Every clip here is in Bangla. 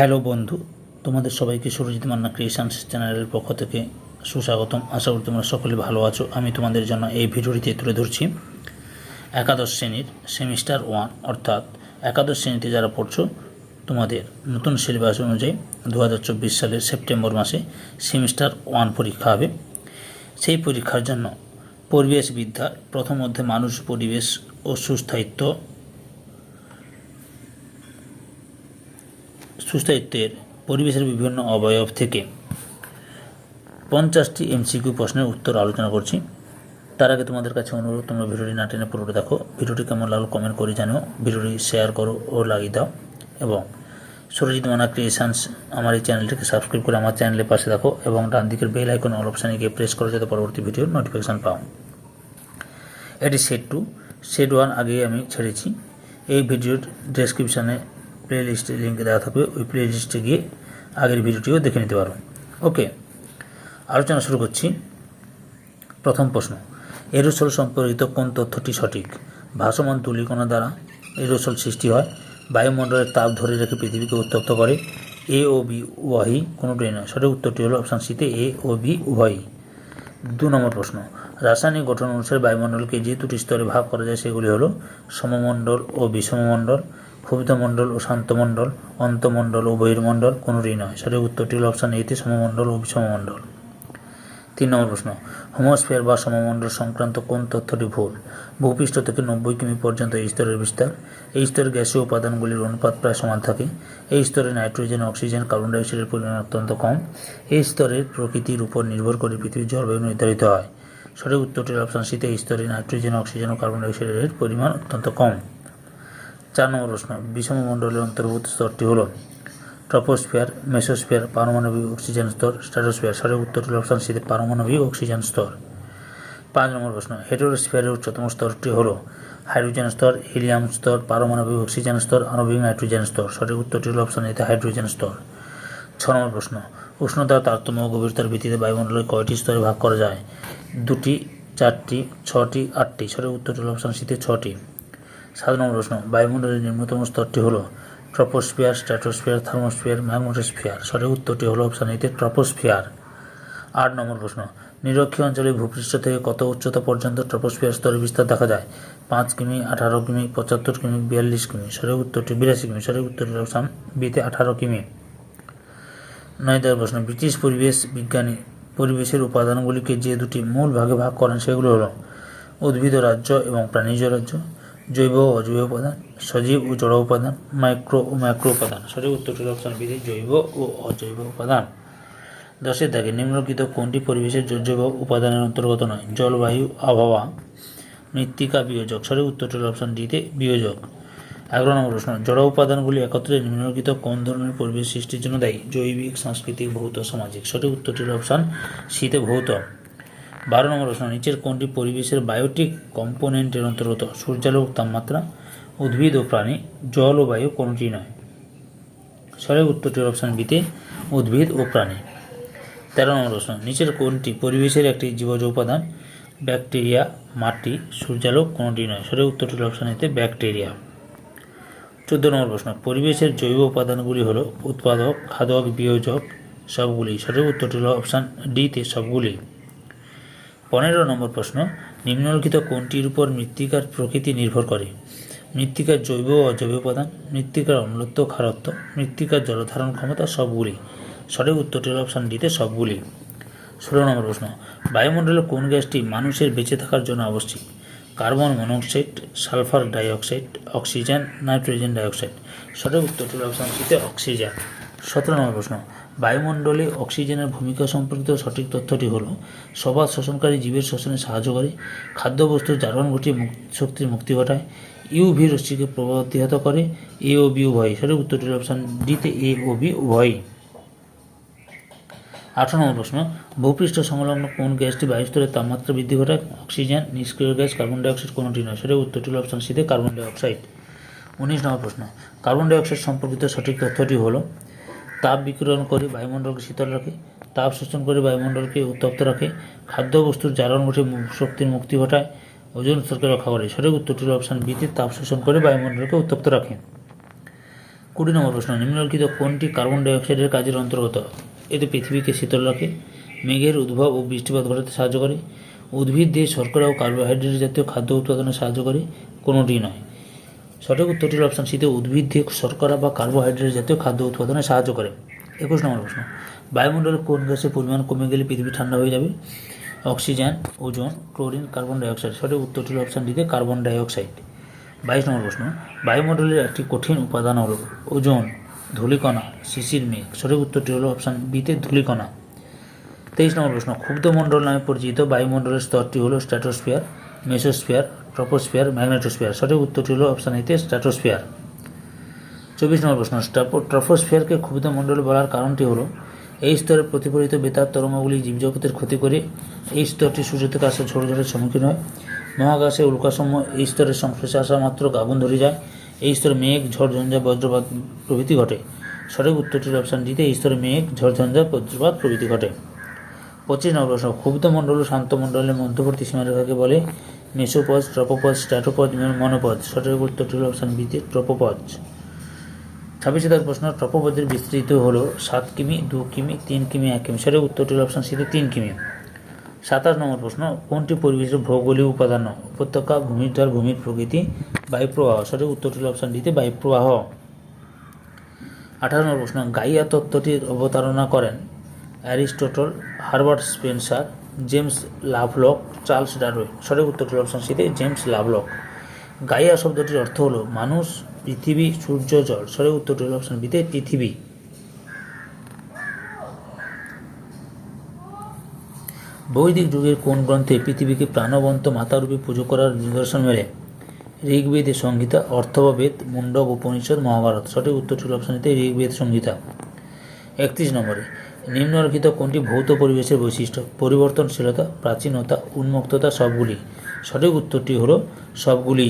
হ্যালো বন্ধু, তোমাদের সবাইকে সুরজিৎ মান্না ক্রিয়েশনস চ্যানেলের পক্ষ থেকে সুস্বাগতম। আশা করি তোমরা সকলে ভালো আছো। আমি তোমাদের জন্য এই ভিডিওটিতে তুলে ধরছি একাদশ শ্রেণির সেমিস্টার ওয়ান, অর্থাৎ একাদশ শ্রেণীতে যারা পড়ছো, তোমাদের নতুন সিলেবাস অনুযায়ী দু হাজার চব্বিশ সালের সেপ্টেম্বর মাসে সেমিস্টার ওয়ান পরীক্ষা হবে। সেই পরীক্ষার জন্য পরিবেশবিদ্যা, প্রথম মধ্যে মানুষ, পরিবেশ ও সুস্থায়িত্ব সুস্থায়িত্বের পরিবেশের বিভিন্ন অবয়ব থেকে পঞ্চাশটি এমসিকিউ প্রশ্নের উত্তর আলোচনা করছি। তার আগে তোমাদের কাছে অনুরোধ, তোমরা ভিডিওটি না টেনে পুরোটা দেখো। ভিডিওটি কেমন লাগল কমেন্ট করে জানো ভিডিওটি শেয়ার করো ও লাগিয়ে দাও। এবং সুরজিৎ মানা ক্রিয়েশনস আমার এই চ্যানেলটিকে সাবস্ক্রাইব করে আমার চ্যানেলের পাশে দেখো এবং ডান দিকের বেল আইকন অল অপশানে গিয়ে প্রেস করো যাতে পরবর্তী ভিডিওর নোটিফিকেশান পাও। এটি সেট টু সেট ওয়ান আগে আমি ছেড়েছি। এই ভিডিওর ডেসক্রিপশানে প্লে লিস্টে দেওয়া থাকবে, ওই প্লে লিস্টে গিয়ে আগের ভিডিওটিও দেখে নিতে পারো ওকে আলোচনা শুরু করছি। প্রথম প্রশ্ন, এরোসল সম্পর্কিত কোন তথ্যটি সঠিক? ভাসমান তুলিকণা দ্বারা এরোসল সৃষ্টি হয়। বায়ুমণ্ডলের তাপ ধরে রেখে পৃথিবীকে উত্তপ্ত করে। এ ও বি উভয়ই কোনোটাই নয়। সঠিক উত্তরটি হলো অপশান সিতে এ ও বি উভয়ই। দু নম্বর প্রশ্ন, রাসায়নিক গঠন অনুসারে বায়ুমণ্ডলকে যে দুটি স্তরে ভাগ করা যায় সেগুলি হলো সমমণ্ডল ও বিষমমণ্ডল। ক্ষুব্ধমণ্ডল ও শান্তমণ্ডল, অন্তমণ্ডল ও বহির্মণ্ডল কোনোটিই নয়। সঠিক উত্তরটি হলো অপশান এতে সমমণ্ডল ও বিষমমণ্ডল তিন নম্বর প্রশ্ন, হোমোস্ফিয়ার বা সমমণ্ডল সংক্রান্ত কোন তথ্যটি ভুল? ভূপৃষ্ঠ থেকে নব্বই কিমি পর্যন্ত এই স্তরের বিস্তার। এই স্তরের গ্যাসীয় উপাদানগুলির অনুপাত প্রায় সমান থাকে। এই স্তরে নাইট্রোজেন, অক্সিজেন, কার্বন ডাইঅক্সাইডের পরিমাণ অত্যন্ত কম। এই স্তরের প্রকৃতির উপর নির্ভর করে পৃথিবীর জলবায়ু নির্ধারিত হয়। সঠিক উত্তরটির অপশান সিতে এই স্তরে নাইট্রোজেন, অক্সিজেন ও কার্বন ডাইঅক্সাইডের পরিমাণ অত্যন্ত কম। চার নম্বর প্রশ্ন বিষমমণ্ডলের অন্তর্ভুক্ত স্তরটি হল ট্রপোস্ফিয়ার, মেসোস্ফিয়ার, পারমাণবিক অক্সিজেন স্তর স্ট্র্যাটোস্ফিয়ার সঠিক উত্তরটি অপশান সিতে পারমাণবিক অক্সিজেন স্তর। পাঁচ নম্বর প্রশ্ন, হেটেরোস্ফিয়ারের উচ্চতম স্তরটি হল হাইড্রোজেন স্তর, হিলিয়াম স্তর, পারমাণবিক অক্সিজেন স্তর, আণবিক নাইট্রোজেন স্তর। সঠিক উত্তরটি হল অপশান এতে হাইড্রোজেন স্তর। ছ নম্বর প্রশ্ন, উষ্ণতা, তারতম্য গভীরতার ভিত্তিতে বায়ুমণ্ডলে কয়টি স্তরে ভাগ করা যায়? দুটি, চারটি, ছটি, আটটি। সঠিক উত্তরটি হল অপশান সিতে ছটি। সাত নম্বর প্রশ্ন বায়ুমণ্ডলের নিম্নতম স্তরটি হলো ট্রপোস্ফিয়ার, স্ট্র্যাটোস্ফিয়ার, থার্মোস্ফিয়ার, ম্যাগনেটোস্ফিয়ার। সঠিক উত্তরটি হল অপশান এতে ট্রপোস্ফিয়ার। আট নম্বর প্রশ্ন, নিরক্ষীয় অঞ্চলে ভূপৃষ্ঠ থেকে কত উচ্চতা পর্যন্ত ট্রপোস্ফিয়ার স্তরের বিস্তার দেখা যায়? পাঁচ কিমি, আঠারো কিমি, পঁচাত্তর কিমি, বিয়াল্লিশ কিমি। সঠিক উত্তরটি বিরাশি কিমি। সঠিক উত্তরটি অপশান বিতে আঠারো কিমি। নয় নম্বর প্রশ্ন, ব্রিটিশ পরিবেশ বিজ্ঞানী পরিবেশের উপাদানগুলিকে যে দুটি মূল ভাগে ভাগ করেন সেগুলো হলো উদ্ভিদ রাজ্য এবং প্রাণীজ রাজ্য। জৈব ও অজৈব উপাদান, সজীব ও জড় উপাদান, মাইক্রো ও ম্যাক্রো উপাদান সঠিক উত্তরটি অপশান বিধি, জৈব ও অজৈব উপাদান। দশের দাগে নিম্নলিখিত কোনটি পরিবেশের জৈব উপাদানের অন্তর্গত নয়? জলবায়ু আবহাওয়া, মৃত্তিকা, বিয়োজক। সঠিক উত্তরটি অপশান ডিতে বিয়োজক। এগারো নম্বর প্রশ্ন, জড় উপাদানগুলি একত্রে নিম্নলিখিত কোন ধরনের পরিবেশ সৃষ্টির জন্য দায়ী? জৈবিক, সাংস্কৃতিক, ভৌত, সামাজিক। সঠিক উত্তরটির অপশান শীতে ভৌত। বারো নম্বর প্রশ্ন, নিচের কোনটি পরিবেশের বায়োটিক কম্পোনেন্টের অন্তর্গত? সূর্যালোক, তাপমাত্রা, উদ্ভিদ ও প্রাণী, জল ও বায়ু কোনটি নয়? সঠিক উত্তরটির অপশান বিতে উদ্ভিদ ও প্রাণী। তেরো নম্বর প্রশ্ন, নিচের কোনটি পরিবেশের একটি জীবজ উপাদান? ব্যাকটেরিয়া, মাটি, সূর্যালোক কোনটি নয়? সঠিক উত্তরটির অপশান এতে ব্যাকটেরিয়া। চোদ্দ নম্বর প্রশ্ন, পরিবেশের জৈব উপাদানগুলি হলো উৎপাদক, খাদক, বিয়োজক, সবগুলি। সঠিক উত্তরটি হলো অপশান ডিতে সবগুলি। পনেরো নম্বর প্রশ্ন, নিম্নলিখিত কোনটির উপর মৃত্তিকার প্রকৃতি নির্ভর করে? মৃত্তিকার জৈব ও অজৈব উপাদান, মৃত্তিকার অম্লত্ব খারত্ব মৃত্তিকার জলধারণ ক্ষমতা সবগুলি। সঠিক উত্তরটি অপশান ডিতে সবগুলি। ষোলো নম্বর প্রশ্ন, বায়ুমণ্ডলে কোন গ্যাসটি মানুষের বেঁচে থাকার জন্য আবশ্যিক? Carbon monoxide, sulphur dioxide, oxygen, nitrogen dioxide. সঠিক উত্তরটি অপশান সিতে অক্সিজেন। সতেরো নম্বর প্রশ্ন বায়ুমণ্ডলে অক্সিজেনের ভূমিকা সম্পর্কিত সঠিক তথ্যটি হলো সবাদ শোষণকারী জীবের শোষণে সাহায্য করে খাদ্যবস্তুর জারণ ঘটিয়ে শক্তির মুক্তি ঘটায়, ইউভি রশ্মিকে প্রতিহত করে, এ ও বি উভয়। সঠিক উত্তরটির অপশান ডিতে এ ও বি উভয়ই আঠারো নম্বর প্রশ্ন, ভূপৃষ্ঠ সংলগ্ন কোন গ্যাসটি বায়ুস্তরের তাপমাত্রা বৃদ্ধি ঘটায়? অক্সিজেন, নিষ্ক্রিয় গ্যাস, কার্বন ডাইঅক্সাইড কোনটি নয়। সেটা উত্তরটি অপশান সিতে কার্বন ডাইঅক্সাইড। উনিশ নম্বর প্রশ্ন, কার্বন ডাইঅক্সাইড সম্পর্কিত সঠিক তথ্যটি হলো তাপ বিকিরণ করে বায়ুমণ্ডলকে শীতল রাখে, তাপ শোষণ করে বায়ুমণ্ডলকে উত্তপ্ত রাখে, খাদ্যবস্তুর জারণ ঘটে শক্তির মুক্তি ঘটায়, ওজন স্তরকে রক্ষা করে। সঠিক উত্তরটি অপশান বিতে তাপ শোষণ করে বায়ুমণ্ডলকে উত্তপ্ত রাখে। কুড়ি নম্বর প্রশ্ন, নিম্নলিখিত কোনটি কার্বন ডাইঅক্সাইডের কাজের অন্তর্গত? এতে পৃথিবীকে শীতল রাখে, মেঘের উদ্ভব ও বৃষ্টিপাত ঘটাতে সাহায্য করে, উদ্ভিদ দিয়ে শর্করা ও কার্বোহাইড্রেট জাতীয় খাদ্য উৎপাদনে সাহায্য করে, কোনোটি নয়। সঠিক উত্তরটি হল অপশান সিতে উদ্ভিদ দিয়ে শর্করা বা কার্বোহাইড্রেট জাতীয় খাদ্য উৎপাদনে সাহায্য করে। একুশ নম্বর প্রশ্ন। বায়ুমণ্ডলে কোন গ্যাসের পরিমাণ কমে গেলে পৃথিবী ঠান্ডা হয়ে যাবে? অক্সিজেন, ওজন, ক্লোরিন, কার্বন ডাইঅক্সাইড। সঠিক উত্তরটি হল অপশান ডিতে কার্বন ডাইঅক্সাইড। বাইশ নম্বর প্রশ্ন। বায়ুমণ্ডলের একটি কঠিন উপাদান হল ওজন, ধূলিকণা শিশির মেঘ। সঠিক উত্তরটি হল অপশান বিতে ধূলিকণা। তেইশ নম্বর প্রশ্ন। ক্ষুব্ধমণ্ডল নামে পরিচিত বায়ুমণ্ডলের স্তরটি হল স্ট্র্যাটোস্ফিয়ার, মেসোস্ফিয়ার ট্রপোস্ফিয়ার ম্যাগনেটোস্ফিয়ার সঠিক উত্তরটি হল অপশান এতে স্ট্র্যাটোস্ফিয়ার চব্বিশ নম্বর প্রশ্ন ট্রপোস্ফিয়ারকে ক্ষুব্ধমণ্ডল বলার কারণটি হলো, এই স্তরে প্রতিফলিত বেতার তরঙ্গগুলি জীবজগতের ক্ষতি করে, এই স্তরটি সূর্য থেকে আসা ঝড়ঝড়ের সম্মুখীন হয়। মহাকাশে উল্কাসমূহ এই স্তরের সংশ্লেষে আসা মাত্র আগুন ধরে যায়। এই স্তরে মেঘ, ঝড়, ঝঞ্ঝা, বজ্রপাত, প্রভৃতি ঘটে। সঠিক উত্তরটির অপশান দিতে এই স্তরে মেঘ, ঝড়, ঝঞ্ঝা, বজ্রপাত, প্রভৃতি ঘটে। পঁচিশ নম্বর প্রশ্ন ক্ষুব্ধমণ্ডল ও শান্তমণ্ডলের মধ্যবর্তী সীমারেখাকে বলে মেসোপজ, ট্রপোপজ স্ট্র্যাটোপজ মনোপজ। সঠিক উত্তরটি হল অপশান বিতে ট্রপোপজ। ছাব্বিশে তার প্রশ্ন, ট্রপোপজের বিস্তৃত হলো সাত কিমি, দু কিমি, তিন কিমি, এক কিমি। সঠিক উত্তরটি হল অপশান সিতে তিন কিমি। সাতাশ নম্বর প্রশ্ন, কোনটি পরিবেশের ভৌগোলিক উপাদান? উপত্যকা ঢাল ভূমির প্রকৃতি, বায়ুপ্রবাহ। সঠিক উত্তরটি হল অপশান ডিতে বায়ুপ্রবাহ। আঠারো নম্বর প্রশ্ন, গাইয়া তত্ত্বটির অবতারণা করেন Aristotle, Herbert Spencer. James Lovelock, Charles Darwin. সঠিক উত্তরটি অপশান সিতে জেমস লাভলক। গাইয়া শব্দটির অর্থ হলো মানুষ, পৃথিবী, সূর্য, জল। সঠিক উত্তরটি হল অপশান বিতে পৃথিবী। বৈদিক যুগের কোন গ্রন্থে পৃথিবীকে প্রাণবন্ত মাতারূপে পুজো করার নিদর্শন মেলে? ঋগ্বেদে সংহিতা অর্থববেদ মুন্ডক উপনিষদ, মহাভারত। সঠিক উত্তরটি অপশান এতে ঋগ্বেদ সংহিতা। একত্রিশ নম্বরে নিম্নলিখিত কোনটি ভৌত পরিবেশের বৈশিষ্ট্য? পরিবর্তনশীলতা, প্রাচীনতা, উন্মুক্ততা সবগুলি। সঠিক উত্তরটি হলো সবগুলি।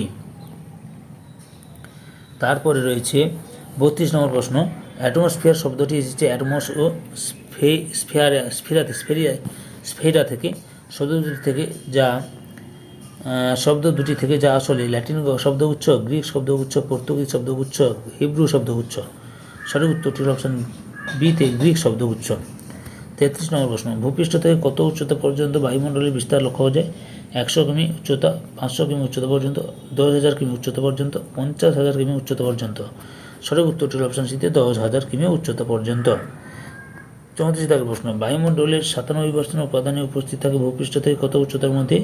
তারপরে রয়েছে বত্রিশ নম্বর প্রশ্ন। অ্যাটমসফিয়ার শব্দটি এসেছে অ্যাটমস ও স্ফে, স্ফিয়ারে স্ফেরিয়া স্ফেরা থেকে শব্দ দুটি থেকে যা শব্দ দুটি থেকে যা আসলে ল্যাটিন শব্দগুচ্ছ গ্রিক শব্দগুচ্ছ পর্তুগিজ শব্দগুচ্ছ হিব্রু শব্দগুচ্ছ সঠিক উত্তরটি অপশান বিতে গ্রিক শব্দগুচ্ছ তেত্রিশ নম্বর প্রশ্ন, ভূপৃষ্ঠ থেকে কত উচ্চতা পর্যন্ত বায়ুমণ্ডলের বিস্তার লক্ষ্য যায়? একশো কিমি উচ্চতা, পাঁচশো কিমি উচ্চতা পর্যন্ত, দশ হাজার কিমি উচ্চতা পর্যন্ত, পঞ্চাশ হাজার কিমি উচ্চতা পর্যন্ত। সঠিক উত্তরটি অপশান সিতে দশ হাজার কিমি উচ্চতা পর্যন্ত। চৌত্রিশ দাগের প্রশ্ন, বায়ুমণ্ডলের সাতানব্বই পার্সেন্ট উপাদানে উপস্থিত থাকে ভূপৃষ্ঠ থেকে কত উচ্চতার মধ্যে?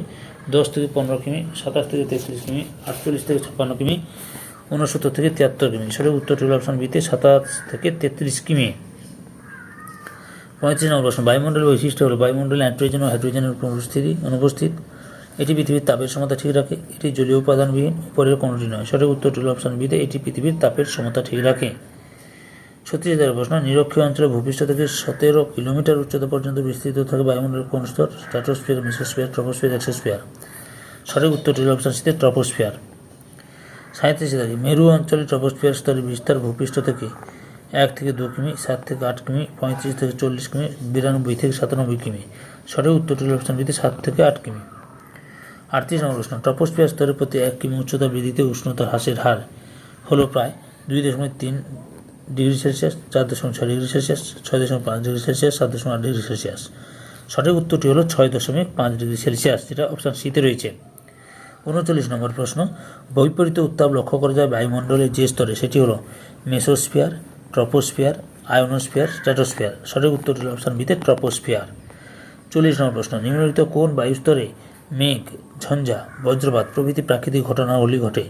দশ থেকে পনেরো কিমি, সাতাশ থেকে তেত্রিশ কিমি, আটচল্লিশ থেকে ছাপ্পান্ন কিমি, ঊনসত্তর থেকে তিয়াত্তর কিমি। সঠিক উত্তরটি হল অপশান বিতে সাতাশ থেকে তেত্রিশ কিমি। পঁয়ত্রিশ নম্বর প্রশ্ন, বায়ুমণ্ডলের বৈশিষ্ট্য হল বায়ুমণ্ডলে নাইট্রোজেন ও হাইড্রোজেনের উপস্থিতি, অনুপস্থিত। এটি পৃথিবীর তাপের সমতা ঠিক রাখে, এটি জলীয় উপাদানবিহীন, উপরের কোনোটি নয়। সঠিক উত্তরটি হল অপশান বিতে এটি পৃথিবীর তাপের সমতা ঠিক রাখে। ছত্রিশ হাজার প্রশ্ন, নিরক্ষীয় অঞ্চলে ভূপৃষ্ঠ থেকে সতেরো কিলোমিটার উচ্চতা পর্যন্ত বিস্তৃত থাকে বায়ুমণ্ডলের কোন স্তর? Stratosphere, mesosphere, troposphere, exosphere. সঠিক উত্তরটি হল অপশান সিতে ট্রপোস্ফিয়ার। সাঁত্রিশ মেরু অঞ্চলে ট্রপোস্ফিয়ার স্তরের বিস্তার ভূপৃষ্ঠ থেকে। এক থেকে দু কিমি, সাত থেকে আট কিমি, পঁয়ত্রিশ থেকে চল্লিশ কিমি, বিরানব্বই থেকে সাতানব্বই কিমি। সঠিক উত্তরটি অপশান বিতে সাত থেকে আট কিমি। আটত্রিশ নম্বর প্রশ্ন ট্রপোস্ফিয়ার স্তরের প্রতি এক কিমি উচ্চতা বৃদ্ধিতে উষ্ণতা হ্রাসের হার হলো প্রায় দুই দশমিক তিন ডিগ্রি সেলসিয়াস, চার দশমিক ছয় ডিগ্রি সেলসিয়াস, ছয় দশমিক পাঁচ ডিগ্রি সেলসিয়াস, সাত দশমিক আট ডিগ্রি সেলসিয়াস। সঠিক উত্তরটি হলো ছয় দশমিক পাঁচ ডিগ্রি সেলসিয়াস, যেটা অপশান সিতে রয়েছে। উনচল্লিশ নম্বর প্রশ্ন বৈপরীত উত্তাপ লক্ষ্য করা যায় বায়ুমণ্ডলের যে স্তরে, সেটি হলো মেসোস্ফিয়ার ট্রপোস্ফিয়ার, আয়োনোস্ফিয়ার স্ট্র্যাটোস্ফিয়ার সঠিক উত্তরটি হলো অপশান বিতে ট্রপোস্ফিয়ার। চল্লিশ নম্বর প্রশ্ন, নিম্নলিখিত কোন বায়ুস্তরে মেঘ, ঝঞ্ঝা, বজ্রপাত প্রভৃতি প্রাকৃতিক ঘটনাগুলি ঘটে।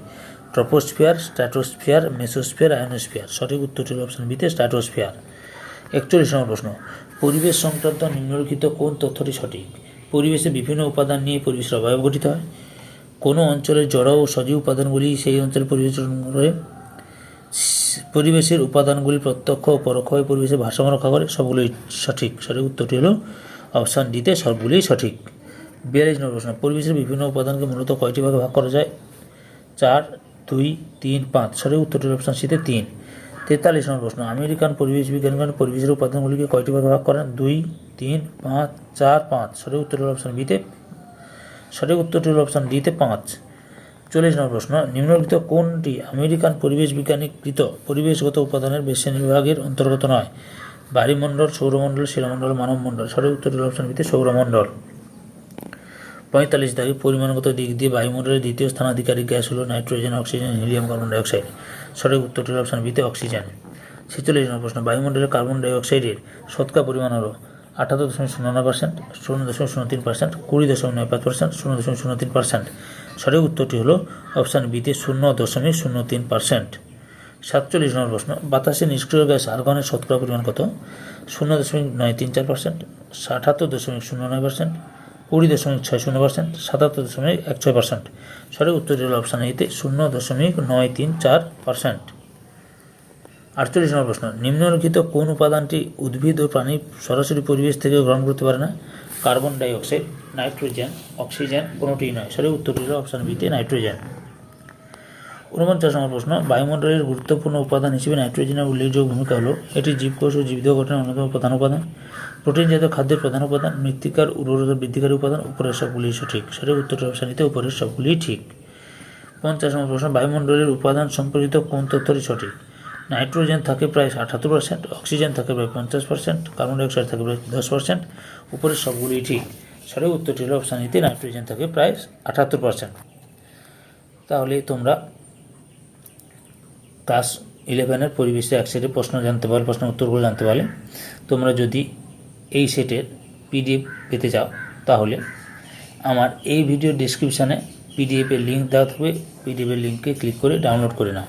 Troposphere stratosphere mesosphere, ionosphere. সঠিক উত্তরটি হল অপশান বিতে স্ট্র্যাটোস্ফিয়ার একচল্লিশ নম্বর প্রশ্ন, পরিবেশ সংক্রান্ত নিম্নলিখিত কোন তথ্যটি সঠিক? পরিবেশে বিভিন্ন উপাদান নিয়ে পরিবেশের অবয়ব গঠিত হয়। কোনো অঞ্চলের জড় ও সজীব উপাদানগুলি সেই অঞ্চলের পরিবেশ করে পরিবেশের উপাদানগুলি প্রত্যক্ষ ও পরোক্ষভাবে পরিবেশের ভারসাম্য রক্ষা করে, সবগুলোই সঠিক। সঠিক উত্তরটি হলো অপশান ডিতে সবগুলোই সঠিক। বিয়াল্লিশ নম্বর প্রশ্ন, পরিবেশের বিভিন্ন উপাদানকে মূলত কয়টি ভাগে ভাগ করা যায়? চার, দুই, তিন, পাঁচ। সঠিক উত্তরটি অপশান সিতে তিন। তেতাল্লিশ নম্বর প্রশ্ন, আমেরিকান পরিবেশ বিজ্ঞানীগণ পরিবেশের উপাদানগুলিকে কয়টি ভাগে ভাগ করেন? দুই, তিন, পাঁচ, চার, পাঁচ। সঠিক উত্তরটি অপশান বিতে। সঠিক উত্তরটি হলো অপশান ডিতে পাঁচ। চল্লিশ নম্বর প্রশ্ন, নিম্নলিখিত কোনটি আমেরিকান পরিবেশ বিজ্ঞানীকৃত পরিবেশগত উপাদানের বিভাগের অন্তর্গত নয়? বায়ুমণ্ডল সৌরমণ্ডল শিলামণ্ডল মানবমণ্ডল। সঠিক উত্তর অপশন বিতে সৌরমণ্ডল। পঁয়তাল্লিশ দাগে পরিমাণগত দিক দিয়ে বায়ুমণ্ডলের দ্বিতীয় স্থানাধিকারী গ্যাস হলো nitrogen, oxygen, helium, carbon dioxide. সঠিক উত্তরটি হল অপশন বিতে অক্সিজেন। ছেচল্লিশ নম্বর প্রশ্ন বায়ুমণ্ডলের কার্বন ডাইঅক্সাইডের শতকরা পরিমাণ হলো? আঠাত্তর দশমিক শূন্য নয় পার্সেন্ট, শূন্য দশমিক শূন্য তিন পার্সেন্ট, কুড়ি দশমিক নয় পাঁচ পার্সেন্ট, শূন্য দশমিক শূন্য তিন পার্সেন্ট। সঠিক উত্তরটি হলো অপশান বিতে শূন্য দশমিক শূন্য তিন পার্সেন্ট। সাতচল্লিশ নম্বর প্রশ্ন, বাতাসে নিষ্ক্রিয় গ্যাস আর্গনের শতকরা পরিমাণ কত? শূন্য দশমিক নয় তিন চার পার্সেন্ট আঠাত্তর দশমিক শূন্য নয় পার্সেন্ট, কুড়ি দশমিক ছয় শূন্য পার্সেন্ট, সাতাত্তর দশমিক এক ছয় পার্সেন্ট। সঠিক উত্তরটি হলো অপশান এতে শূন্য দশমিক নয় তিন চার পার্সেন্ট। আটচল্লিশ নম্বর প্রশ্ন, নিম্নলিখিত কোন উপাদানটি উদ্ভিদ ও প্রাণী সরাসরি পরিবেশ থেকে গ্রহণ করতে পারে না? কার্বন ডাইঅক্সাইড, নাইট্রোজেন, অক্সিজেন কোনোটিই নয়। সঠিক উত্তরটি হলো অপশান বিতে নাইট্রোজেন। উনপঞ্চাশ নম্বর প্রশ্ন, বায়ুমণ্ডলের গুরুত্বপূর্ণ উপাদান হিসেবে নাইট্রোজেনের উল্লেখযোগ্য ভূমিকা হলো, এটি জীবকোষ ও জীবিত গঠনের অন্যতম প্রধান উপাদান। প্রোটিন জাতীয় খাদ্যের প্রধান উপাদান, মৃত্তিকার উর্বরতা বৃদ্ধিকারী উপাদান, উপরের সবগুলি সঠিক। সঠিক উত্তরটি অপশান নিতে উপরের সবগুলি ঠিক। পঞ্চাশ নম্বর প্রশ্ন, বায়ুমণ্ডলের উপাদান সম্পর্কিত কোন তথ্যটি সঠিক? নাইট্রোজেন থাকে প্রায় আঠাত্তর পার্সেন্ট অক্সিজেন থাকে প্রায় পঞ্চাশ পার্সেন্ট কার্বন ডাইঅক্সাইড থাকে প্রায় দশ পার্সেন্ট উপরের সবগুলি ঠিক। সঠিক উত্তরটি হলো অপশান নিতে নাইট্রোজেন থাকে প্রায় আঠাত্তর পার্সেন্ট তাহলে তোমরা ক্লাস ইলেভেনের পরিবেশে এক সেটের প্রশ্ন জানতে পারলে প্রশ্ন উত্তরগুলো জানতে পারলে, তোমরা যদি এই সেটের পিডিএফ পেতে চাও, তাহলে আমার এই ভিডিও ডিসক্রিপশানে পিডিএফের লিঙ্ক দেওয়া থাকবে। পিডিএফের লিঙ্কে ক্লিক করে ডাউনলোড করে নাও।